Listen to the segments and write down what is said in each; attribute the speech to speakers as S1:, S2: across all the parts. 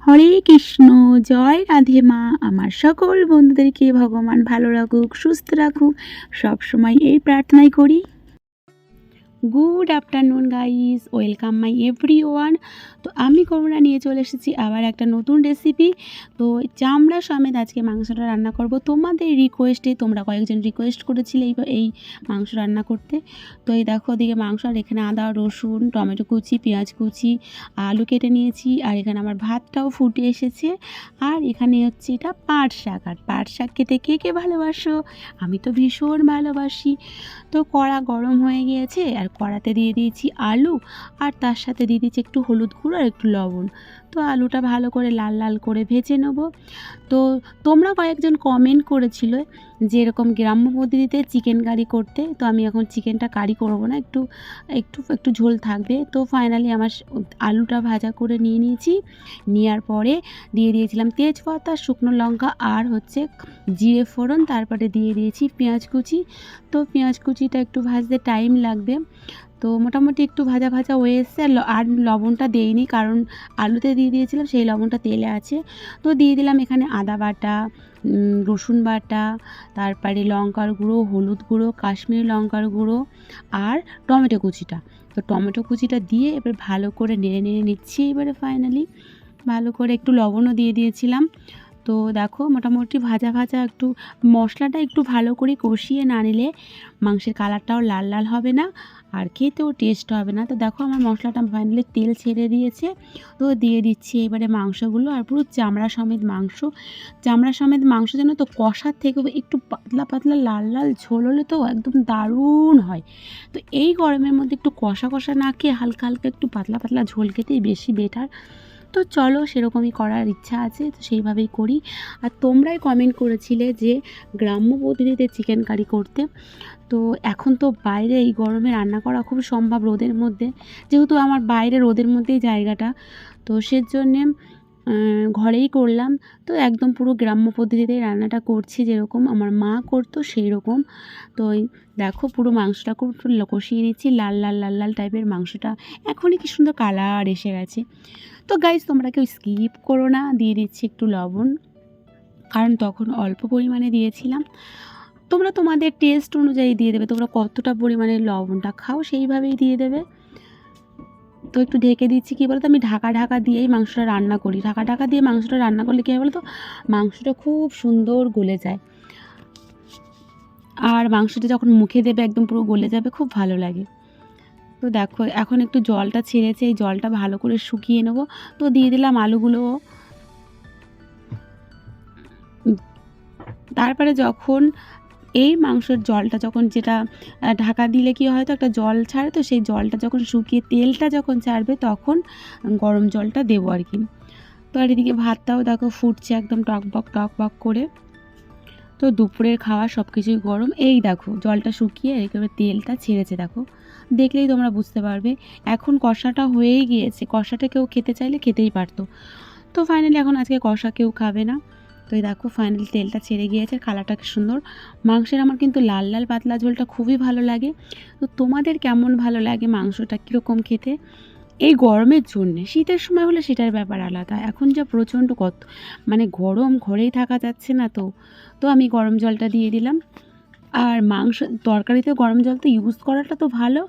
S1: হরে কৃষ্ণ, জয় রাধে মা। আমার সকল বন্ধুদেরকে ভগবান ভালো রাখুক, সুস্থ রাখুক। সবসময় এই প্রার্থনাই করি। Good afternoon guys welcome my everyone তো আমি করোনা নিয়ে চলে এসেছি আবার একটা নতুন রেসিপি তো চামড়া সমেত আজকে মাংসটা রান্না করব। তোমাদের রিকোয়েস্টে তোমরা কয়েকজন রিকোয়েস্ট করেছিলে এই এই মাংস রান্না করতে। তো এই দেখো ওদিকে মাংস, আর এখানে আদা, রসুন, টমেটো কুচি, পেঁয়াজ কুচি, আলু কেটে নিয়েছি। আর এখানে আমার ভাতটাও ফুটে এসেছে। আর এখানে হচ্ছে এটা পাট শাক। আর পাট শাক খেতে কে কে ভালোবাসো? আমি তো ভীষণ ভালোবাসি। তো কড়া গরম হয়ে গিয়েছে, আর কড়াতে দিয়ে দিয়েছি আলু আর তার সাথে দিয়ে দিয়েছি একটু হলুদ গুঁড়ো আর একটু লবণ। তো আলুটা ভালো করে লাল লাল করে ভেজে নেব। তো তোমরা কয়েকজন কমেন্ট করেছিল যে এরকম গ্রাম্য পদ্ধতিতে চিকেন কারি করতে, তো আমি এখন চিকেনটা কারি করব না, একটু একটু একটু ঝোল থাকবে। তো ফাইনালি আমার আলুটা ভাজা করে নিয়ে নিয়েছি। নেওয়ার পরে দিয়ে দিয়েছিলাম তেজপাতা, শুকনো লঙ্কা আর হচ্ছে জিরে ফোড়ন। তারপরে দিয়ে দিয়েছি পেঁয়াজ কুচি। তো পেঁয়াজ কুচিটা একটু ভাজতে টাইম লাগবে। তো মোটামুটি একটু ভাজা ভাজা হয়ে এসছে, আর আর লবণটা দেইনি কারণ আলুতে দিয়ে দিয়েছিলাম, সেই লবণটা তেলে আছে। তো দিয়ে দিলাম এখানে আদা বাটা রসুন বাটা, তারপরে লঙ্কার গুঁড়ো, হলুদ গুঁড়ো, কাশ্মীরি লঙ্কার গুঁড়ো আর টমেটো কুচিটা। তো টমেটো কুচিটা দিয়ে এবার ভালো করে নেড়ে নেড়ে নিচ্ছি এবারে ফাইনালি ভালো করে একটু লবণও দিয়ে দিয়েছিলাম। তো দেখো মোটামুটি ভাজা ভাজা একটু মশলাটা একটু ভালো করে কষিয়ে না নিলে মাংসের কালারটাও লাল লাল হবে না। আর খেতেও টেস্ট হবে না। তো দেখো আমার মশলাটা ফাইনালি তেল ছেড়ে দিয়েছে। তো দিয়ে দিচ্ছি এবারে মাংসগুলো আর পুরো চামড়া সমেত মাংস। চামড়া সমেত মাংস যেন তো কষার থেকে একটু পাতলা পাতলা লাল লাল ঝোল হলে তো একদম দারুণ হয়। তো এই গরমের মধ্যে একটু কষা কষা না খেয়ে হালকা হালকা একটু পাতলা পাতলা ঝোল খেতেই বেশি বেটার তো চলো সেরকমই করার ইচ্ছা আছে, তো সেইভাবেই করি। আর তোমরাই কমেন্ট করেছিলে যে গ্রাম্য পদ্ধতিতে চিকেন কারি করতে। তো এখন তো বাইরে এই গরমে রান্না করা খুব সম্ভব রোদের মধ্যে। যেহেতু আমার বাইরে রোদের মধ্যেই জায়গাটা, তো সেজন্যে ঘরেই করলাম। তো একদম পুরো গ্রাম্য পদ্ধতিতে রান্নাটা করছি যেরকম আমার মা করতো সেই রকম তো দেখো পুরো মাংসটা খুব কষিয়ে নিচ্ছি, লাল লাল লাল লাল টাইপের মাংসটা। এখনই কি সুন্দর কালার এসে গেছে। তো গাইজ তোমরা কেউ স্কিপ করো না, দিয়ে দিচ্ছি একটু লবণ। কারণ তখন অল্প পরিমাণে দিয়েছিলাম। তোমরা তোমাদের টেস্ট অনুযায়ী দিয়ে দেবে, তোমরা কতটা পরিমাণে লবণটা খাও সেইভাবেই দিয়ে দেবে। তো একটু ঢেকে দিচ্ছি, কী বলতো? আমি ঢাকা ঢাকা দিয়েই মাংসটা রান্না করি। ঢাকা ঢাকা দিয়ে মাংসটা রান্না করলে কী বলতো? মাংসটা খুব সুন্দর গলে যায়। আর মাংসটা যখন মুখে দেবে, একদম পুরো গলে যাবে, খুব ভালো লাগে। তো দেখো, এখন একটু জলটা ছেড়েছে, এই জলটা ভালো করে শুকিয়ে নেব। তো দিয়ে দিলাম আলুগুলো। তারপরে যখন এই মাংসের জলটা যখন যেটা ঢাকা দিলে কি হয় তো একটা জল ছাড়ে তো সেই জলটা যখন শুকিয়ে তেলটা যখন ছাড়বে তখন গরম জলটা দেবো আর কি। তো আর এদিকে ভাতটাও দেখো ফুটছে একদম টকবক টকবক করে। তো দুপুরের খাওয়া সব কিছুই গরম। এই দেখো জলটা শুকিয়ে একেবারে তেলটা ছেড়েছে দেখো। দেখলেই তোমরা বুঝতে পারবে। এখন কষাটা হয়েই গিয়েছে। কষাটা কেউ খেতে চাইলে খেতেই পারতো। তো ফাইনালি এখন আজকে কষা কেউ খাবে না। তো এই দেখো ফাইনাল তেলটা ছেড়ে গিয়েছে কালারটা সুন্দর। মাংসের আমার কিন্তু লাল লাল পাতলা ঝোলটা খুবই ভালো লাগে। তো তোমাদের কেমন ভালো লাগে মাংসটা কীরকম খেতে? এই গরমের জন্যে, শীতের সময় হলে সেটার ব্যাপার আলাদা। এখন যা প্রচণ্ড কত মানে গরম ঘরেই থাকা যাচ্ছে না তো। তো আমি গরম জলটা দিয়ে দিলাম। আর মাংস তরকারিতে গরম জল তো ইউজ করাটা তো ভালো।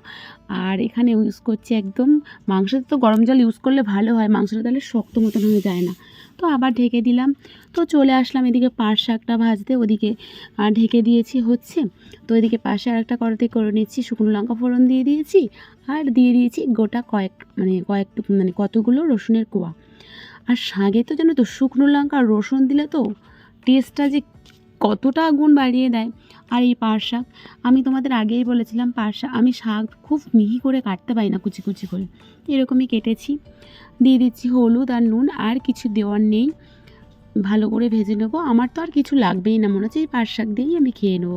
S1: আর এখানে ইউজ করছি একদম মাংসতে তো গরম জল ইউজ করলে ভালো হয় মাংসটা তাহলে শক্ত মতন হয়ে যায় না। তো আবার ঢেকে দিলাম। তো চলে আসলাম এদিকে পাট শাকটা ভাজতে ওদিকে আহ, ঢেকে দিয়েছি হচ্ছে। তো এদিকে পাশে আর একটা কড়াতে করে নিচ্ছি শুকনো লঙ্কা ফোড়ন দিয়ে দিয়েছি আর দিয়ে দিয়েছি গোটা কয়েক মানে কয়েকটু মানে কতগুলো রসুনের কোয়া। আর শাকে তো জানো তো শুকনো লঙ্কা রসুন দিলে তো টেস্টটা যে কতটা গুণ বাড়িয়ে দেয়। আর এই পাট শাক আমি তোমাদের আগেই বলেছিলাম পাট শাক আমি শাক খুব মিহি করে কাটতে পারি না কুচি কুচি করে। এরকমই কেটেছি। দিয়ে দিচ্ছি হলুদ আর নুন, আর কিছু দেওয়ার নেই। ভালো করে ভেজে নেব। আমার তো আর কিছু লাগবেই না, মনে হচ্ছে এই পাট শাক দিয়েই আমি খেয়ে নেব।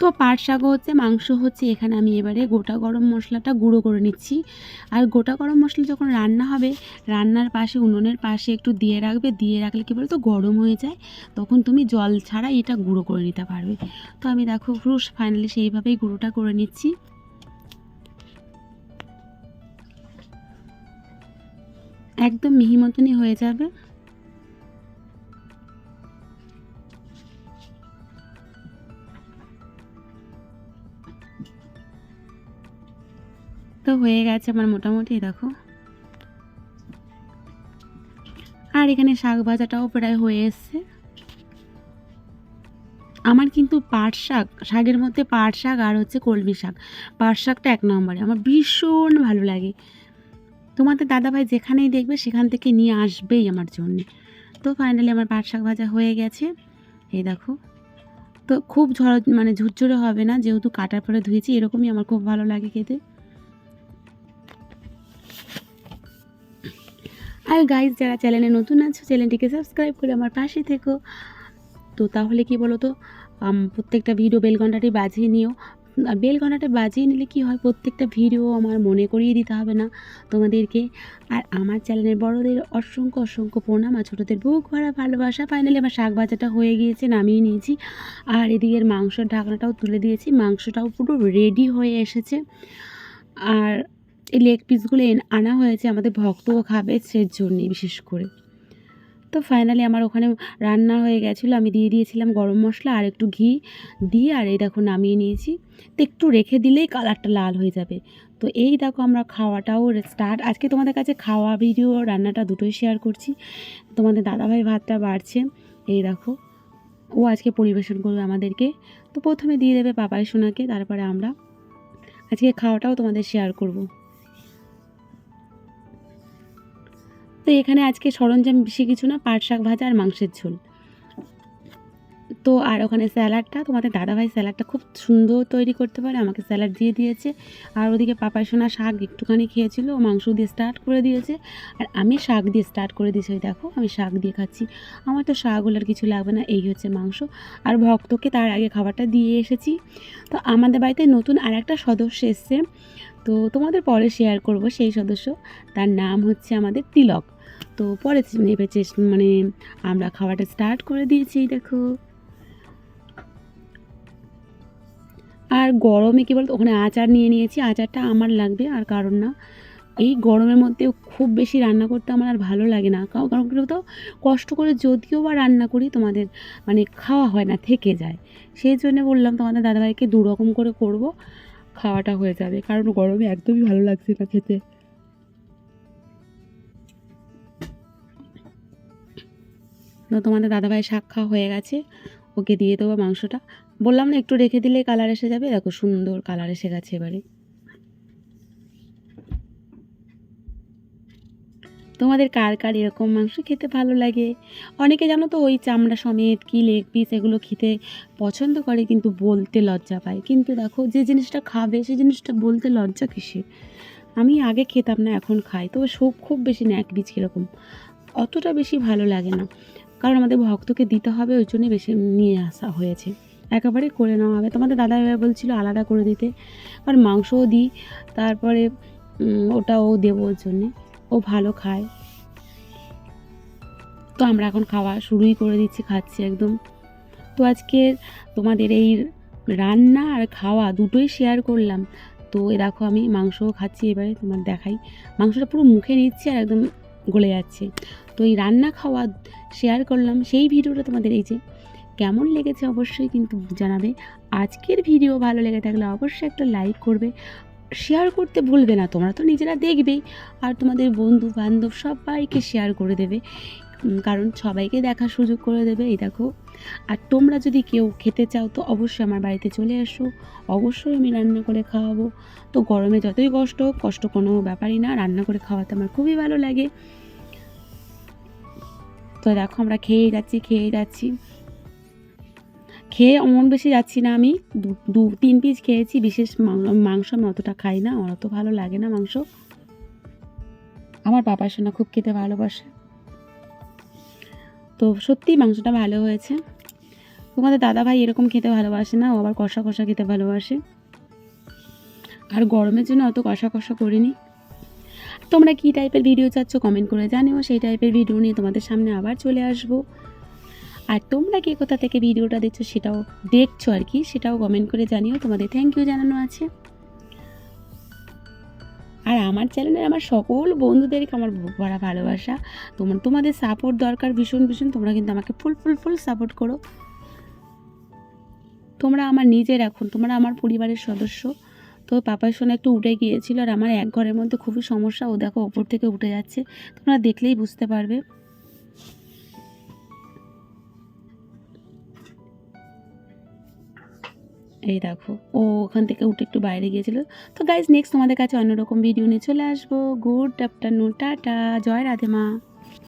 S1: তো পাট শাক হচ্ছে, মাংস হচ্ছে, এখানে আমি এবারে গোটা গরম মশলাটা গুঁড়ো করে নিচ্ছি। আর গোটা গরম মশলা যখন রান্না হবে, রান্নার পাশে, উনুনের পাশে একটু দিয়ে রাখবে, দিয়ে রাখলে কী বলতো, গরম হয়ে যায়। তখন তুমি জল ছাড়া এটা গুঁড়ো করে নিতে পারবে। তো আমি দেখো পুরো ফাইনালি সেইভাবেই গুঁড়োটা করে নিচ্ছি। একদম মিহি মতনই হয়ে যাবে। তো হয়ে গেছে আমার মোটামুটি, দেখো। আর এখানে শাক ভাজাটাও প্রায় হয়ে এসছে। আমার কিন্তু পাট শাক, শাকের মধ্যে পাট শাক আর হচ্ছে কলমি শাক, পাট শাকটা এক নম্বরে। আমার ভীষণ ভালো লাগে। তোমাদের দাদাভাই যেখানেই দেখবে সেখান থেকে নিয়ে আসবেই আমার জন্যে। তো ফাইনালি আমার পাট শাক ভাজা হয়ে গেছে। এই দেখো। তো খুব ঝড় মানে ঝুরঝুরে হবে না, যেহেতু কাটার পরে ধুয়েছি, এরকমই আমার খুব ভালো লাগে খেতে। আর গাইজ যারা চ্যানেলে নতুন আছো চ্যানেলটিকে সাবস্ক্রাইব করে আমার পাশে থেকো। তো তাহলে কি বলো তো প্রত্যেকটা ভিডিও বেল ঘন্টাটি বাজিয়ে নিও। বেল ঘন্টাটা বাজিয়ে নিলে কি হয়, প্রত্যেকটা ভিডিও আমার মনে করিয়ে দিতে হবে না তোমাদেরকে। আর আমার চ্যানেলের বড়দের অসংখ্য অসংখ্য প্রণাম আর ছোটোদের বুক ভরা ভালোবাসা। ফাইনালি আমার শাক ভাজাটা হয়ে গিয়েছে, নামিয়ে নিয়েছি। আর এদিকের মাংসের ঢাকনাটাও তুলে দিয়েছি, মাংসটাও পুরো রেডি হয়ে এসেছে। আর এই লেগ পিসগুলো এন- আনা হয়েছে আমাদের ভক্তও খাবে সেই জন্যে বিশেষ করে। তো ফাইনালি আমার ওখানে রান্না হয়ে গেছিল, আমি দিয়ে দিয়েছিলাম গরম মশলা আর একটু ঘি দিয়ে আর এই দেখো নামিয়ে নিয়েছি। তো একটু রেখে দিলেই কালারটা লাল হয়ে যাবে। তো এই দেখো আমরা খাওয়াটাও স্টার্ট আজকে তোমাদের কাছে খাওয়া ভিডিও রান্নাটা দুটোই শেয়ার করছি। তোমাদের দাদাভাই ভাতটা বাড়ছে, এই দেখো। ও আজকে পরিবেশন করবে আমাদেরকে। তো প্রথমে দিয়ে দেবে পাপাই সোনাকে, তারপরে আমরা। আজকে খাওয়াটাও তোমাদের শেয়ার করব। তো এখানে আজকে সরঞ্জাম বেশি কিছু না, পাট শাক ভাজা আর মাংসের ঝোল। তো আর ওখানে স্যালাডটা, তোমাদের দাদাভাই স্যালাডটা খুব সুন্দর তৈরি করতে পারে, আমাকে স্যালাড দিয়ে দিয়েছে। আর ওদিকে পাপাই সোনা শাক একটুখানি খেয়েছিল মাংস দিয়ে স্টার্ট করে দিয়েছে। আর আমি শাক দিয়ে স্টার্ট করে দিয়েছি, ওই দেখো, আমি শাক দিয়ে খাচ্ছি। আমার তো শাকগুলোর কিছু লাগবে না, এই হচ্ছে মাংস। আর ভক্তকে তার আগে খাবারটা দিয়ে এসেছি। তো আমাদের বাড়িতে নতুন আর একটা সদস্য এসছে। তো তোমাদের পরে শেয়ার করব সেই সদস্য। তার নাম হচ্ছে আমাদের তিলক। তো পরে চেস- মানে আমরা খাওয়াটা স্টার্ট করে দিয়েছি, দেখো। আর গরমে কী বলতো, ওখানে আচার নিয়ে নিয়েছি, আচারটা আমার লাগবে, আর কারণ না, এই গরমের মধ্যে খুব বেশি রান্না করতে আমার আর ভালো লাগে না। কারণ বলতো, কষ্ট করে যদিও বা রান্না করি, তোমাদের মানে খাওয়া হয় না, থেকে যায়। সেই জন্য বললাম তোমাদের দাদাভাইকে দু রকম করে করব, খাওয়াটা হয়ে যাবে। কারণ গরমে একদমই ভালো লাগছে না খেতে। তো তোমাদের দাদাভাই খাওয়া হয়ে গেছে, ওকে দিয়ে দেবো মাংসটা। বললাম না, একটু রেখে দিলে কালার এসে যাবে। দেখো সুন্দর কালার এসে গেছে এবারে। তোমাদের কার কার এরকম মাংস খেতে ভালো লাগে? অনেকে জানো তো, ওই চামড়া সমেত, কি লেগ পিস এগুলো খেতে পছন্দ করে, কিন্তু বলতে লজ্জা পায়। কিন্তু দেখো, যে জিনিসটা খাবে সেই জিনিসটা বলতে লজ্জা কিসে আমি আগে খেতাম না, এখন খাই। তবে সব খুব বেশি না এক বীজ কীরকম, অতটা বেশি ভালো লাগে না। কারণ আমাদের ভক্তকে দিতে হবে, ওই জন্যই বেশি নিয়ে আসা হয়েছে। একেবারে করে নেওয়া হবে। তোমাদের দাদা বলছিল আলাদা করে দিতে। কারণ মাংসও দিই, তারপরে ওটাও দেবো ওর জন্যে। ও ভালো খায়। তো আমরা এখন খাওয়া শুরুই করে দিচ্ছি, খাচ্ছি একদম। তো আজকে তোমাদের এই রান্না আর খাওয়া দুটোই শেয়ার করলাম। তো এ দেখো আমি মাংসও খাচ্ছি, এবারে তোমার দেখাই। মাংসটা পুরো মুখে নিচ্ছি আর একদম গলে যাচ্ছে। তো এই রান্না খাওয়া শেয়ার করলাম, সেই ভিডিওটা তোমাদের এই যে কেমন লেগেছে অবশ্যই কিন্তু জানাবে। আজকের ভিডিও ভালো লেগে থাকলে অবশ্যই একটা লাইক করবে। শেয়ার করতে ভুলবে না, তোমরা তো নিজেরা দেখবেই আর তোমাদের বন্ধু বান্ধব সবাইকে শেয়ার করে দেবে। কারণ সবাইকে দেখার সুযোগ করে দেবে, এই দেখো। আর তোমরা যদি কেউ খেতে চাও তো অবশ্যই আমার বাড়িতে চলে এসো। অবশ্যই আমি রান্না করে খাওয়াবো। তো গরমে যতই কষ্ট কষ্ট কোনো ব্যাপারই না, রান্না করে খাওয়াতে আমার খুবই ভালো লাগে। তো দেখো আমরা খেয়েই যাচ্ছি, খেয়ে যাচ্ছি। খেয়ে অমন বেশি যাচ্ছি না আমি। দু তিন পিস খেয়েছি, বিশেষ মাংস আমি অতটা খাই না, আমার অত ভালো লাগে না মাংস। আমার বাবার সোনা খুব খেতে ভালোবাসে। তো সত্যিই মাংসটা ভালো হয়েছে। তোমাদের দাদা ভাই এরকম খেতে ভালোবাসে না, ও আবার কষা কষা খেতে ভালোবাসে। আর গরমের জন্য অত কষা কষা করিনি। তোমরা কী টাইপের ভিডিও চাচ্ছ কমেন্ট করে জানিও। সেই টাইপের ভিডিও নিয়ে তোমাদের সামনে আবার চলে আসব। আর তোমরা কে কোথা থেকে ভিডিওটা দেখছ সেটাও দেখছ আর কি, সেটাও কমেন্ট করে জানিও। তোমাদের থ্যাংক ইউ জানানো আছে। আর আমার চ্যানেলের আমার সকল বন্ধুদেরকে আমার ভরা ভালোবাসা। তোমার, তোমাদের সাপোর্ট দরকার ভীষণ ভীষণ। তোমরা কিন্তু আমাকে ফুল ফুল ফুল সাপোর্ট করো। তোমরা আমার নিজের এখন, তোমরা আমার পরিবারের সদস্য। তো পাপার সঙ্গে একটু উঠে গিয়েছিল আর আমার এক ঘরের মধ্যে খুবই সমস্যা। ও দেখো ওপর থেকে উঠে যাচ্ছে। তোমরা দেখলেই বুঝতে পারবে। এই দেখো, ও ওখান থেকে উঠে একটু বাইরে গিয়েছিল। তো গাইজ নেক্সট তোমাদের কাছে অন্যরকম ভিডিও নিয়ে চলে আসব। Good afternoon tata. জয় রাধে মা।